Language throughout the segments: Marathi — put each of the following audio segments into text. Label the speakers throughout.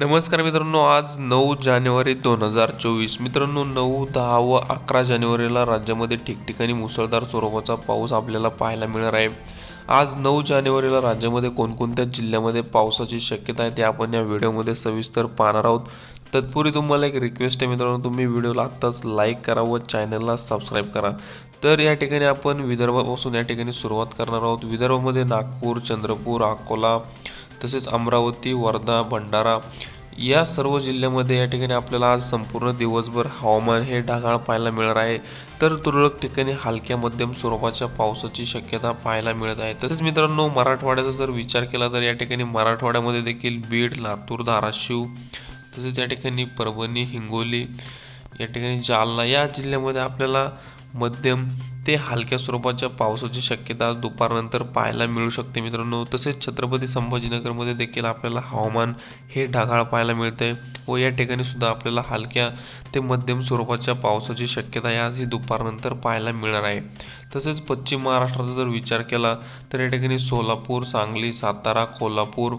Speaker 1: नमस्कार मित्रांनो आज नऊ जानेवारी दोन हजार चोवीस. मित्रांनो नऊ दहा व अकरा जानेवारीला राज्यामध्ये ठिकठिकाणी मुसळधार स्वरूपाचा पाऊस आपल्याला पाहायला मिळणार आहे. आज नऊ जानेवारीला राज्यामध्ये कोणकोणत्या जिल्ह्यामध्ये पावसाची शक्यता आहे ते आपण या व्हिडिओमध्ये सविस्तर पाहणार आहोत. तत्पूर्वी तुम्हाला एक रिक्वेस्ट आहे मित्रांनो तुम्ही व्हिडिओला आत्ताच लाईक करा व चॅनलला सबस्क्राईब करा. तर या ठिकाणी आपण विदर्भापासून या ठिकाणी सुरुवात करणार आहोत. विदर्भामध्ये नागपूर चंद्रपूर अकोला तसेच अमरावती वर्धा भंडारा या सर्व जिल्ह्यामध्ये या ठिकाणी आपल्याला आज संपूर्ण दिवसभर हवामान हे ढगाळ पाहायला मिळणार आहे. तर तुरळक ठिकाणी हलक्या मध्यम स्वरूपाच्या पावसाची शक्यता पाहायला मिळत आहे. तसेच मित्रांनो मराठवाड्याचा जर विचार केला तर या ठिकाणी मराठवाड्यामध्ये देखील बीड लातूर धाराशिव तसेच या ठिकाणी परभणी हिंगोली या ठिकाणी जालना या जिल्ह्यामध्ये आपल्याला मध्यम ते हलक्या स्वरूपाच्या पावसाची शक्यता आज दुपारनंतर पाहायला मिळू शकते मित्रांनो. तसेच छत्रपती संभाजीनगरमध्ये देखील आपल्याला हवामान हे ढगाळ पाहायला मिळते व या ठिकाणी सुद्धा आपल्याला हलक्या ते मध्यम स्वरूपाच्या पावसाची शक्यता आज ही दुपारनंतर पाहायला मिळणार आहे. तसेच पश्चिम महाराष्ट्राचा जर विचार केला तर या ठिकाणी सोलापूर सांगली सातारा कोल्हापूर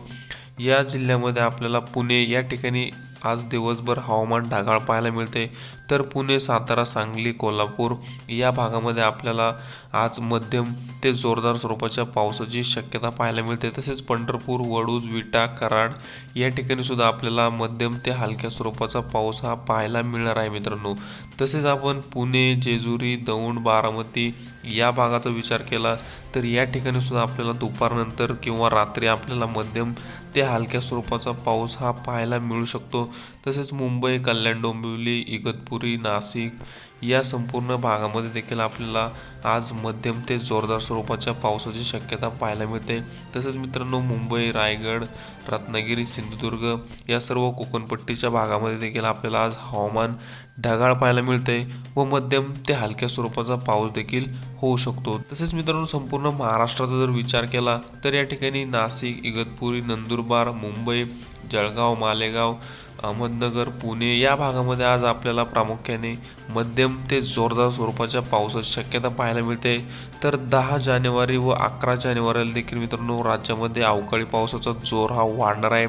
Speaker 1: या जिल्ह्यामध्ये आपल्याला पुणे या ठिकाणी आज दिवसभर हवामान ढगाळ पाहायला मिळते. तर पुणे सातारा सांगली कोल्हापूर या भागामध्ये आपल्याला आज मध्यम ते जोरदार स्वरूपाच्या पावसाची शक्यता पाहायला मिळते. तसेच पंढरपूर वडूज विटा कराड या ठिकाणी सुद्धा आपल्याला मध्यम ते हलक्या स्वरूपाचा पाऊस हा पाहायला मिळणार आहे मित्रांनो. तसेच आपण पुणे जेजुरी दौंड बारामती या भागाचा विचार केला तर या ठिकाणी सुद्धा आपल्याला दुपारनंतर किंवा रात्री आपल्याला मध्यम ते हलक्या स्वरूपाचा पाऊस हा पाहायला मिळू शकतो. तसेच मुंबई कल्याण डोंबिवली इगतपुरी नाशिक या संपूर्ण भागामध्ये देखील आपल्याला आज मध्यम ते जोरदार स्वरूपाच्या पावसाची शक्यता पाहायला मिळते. तसेच मित्रांनो मुंबई रायगड रत्नागिरी सिंधुदुर्ग या सर्व कोकणपट्टीच्या भागामध्ये देखील आपल्याला आज हवामान ढगाळ पाहायला मिळते व मध्यम ते हलक्या स्वरूपाचा पाऊस देखील होऊ शकतो. तसेच मित्रांनो संपूर्ण महाराष्ट्राचा जर विचार केला तर या ठिकाणी नाशिक इगतपुरी नंदुरबार मुंबई जळगाव मालेगाव अहमदनगर पुणे या भागामध्ये आज आपल्याला प्रामुख्याने मध्यम ते जोरदार स्वरूपाच्या पावसाची शक्यता पाहायला मिळते. तर दहा जानेवारी व अकरा जानेवारीला देखील मित्रांनो राज्यामध्ये अवकाळी पावसाचा जोर हा वाढणार आहे.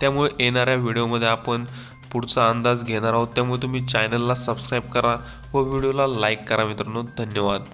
Speaker 1: त्यामुळे येणाऱ्या व्हिडिओमध्ये आपण पुढचा अंदाज घेणार आहोत. त्यामुळे तुम्ही चॅनलला सबस्क्राईब करा व व्हिडिओला लाईक करा मित्रांनो. धन्यवाद.